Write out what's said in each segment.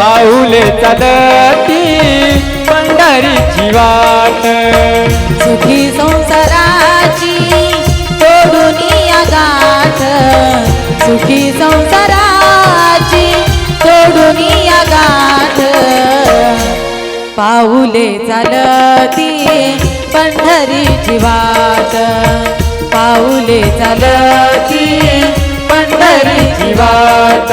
पाऊले चालती पंढरीची वाट सुखी संसाराची तोडून या गाठ सुखी संसाराची तोडून या गाठ पाहुले चालती पंढरीची वाट पाऊले चालती पंढरीची वाट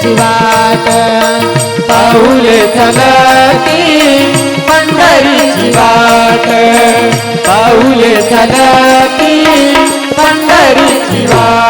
पंढरीची वाट. पाऊले चालती पंढरीची वाट. पाऊले चालती पंढरीची वाट.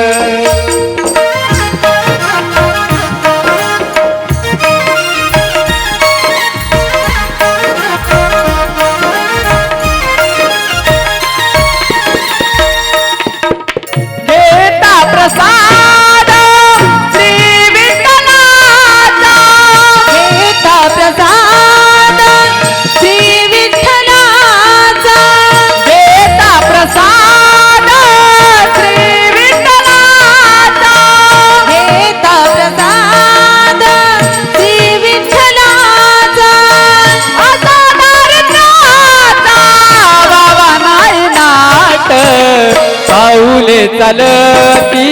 चालती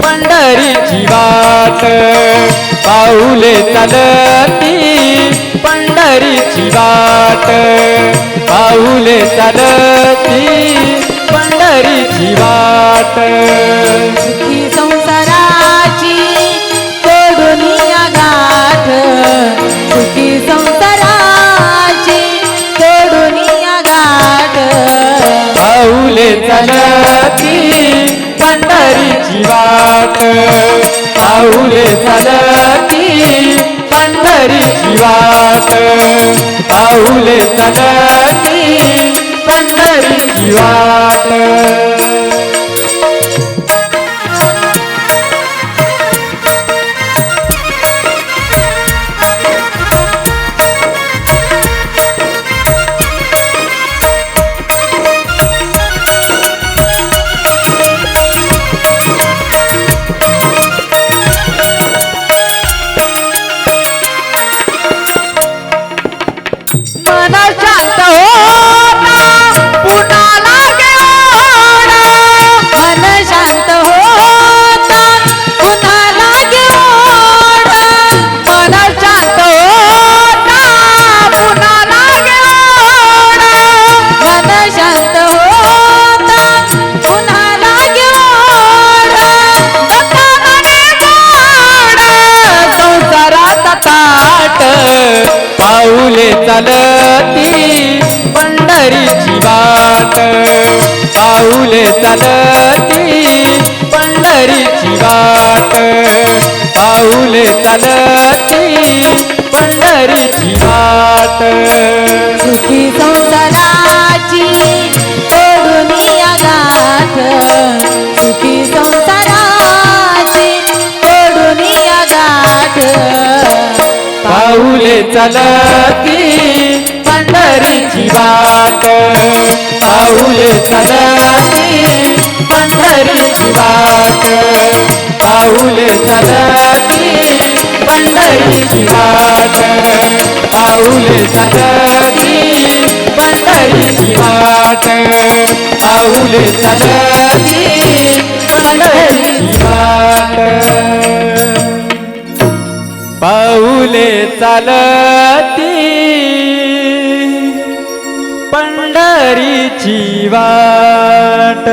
पंढरीची वाट. पाऊले चालती पंढरीची वाट. पाऊले चालती पंढरीची वाट. सुखी संसाराची तोडून या गाठ सुखी संसाराची तोडून या गाठ पाऊले चलती पंढरीची वाट. पाऊले सदती पंढरीची वाट. पाऊले सदती पंढरीची वाट. पाऊले चालती पंढरीची वाट. पाऊले चालती पंढरीची वाट. पाऊले चालती पंढरीची वाट. सुखी संसाराची तोडून गाठ सुखी संसाराची तोडून गाठ पाऊले चलती पंढरीची वाट. पाऊले चलती पंढरीची वाट. पाऊले चलती पंढरीची वाट. पाऊले चलती पंढरीची वाट. पाऊले चलती पंढरीची वाट. चालती. पंढरीची वाट.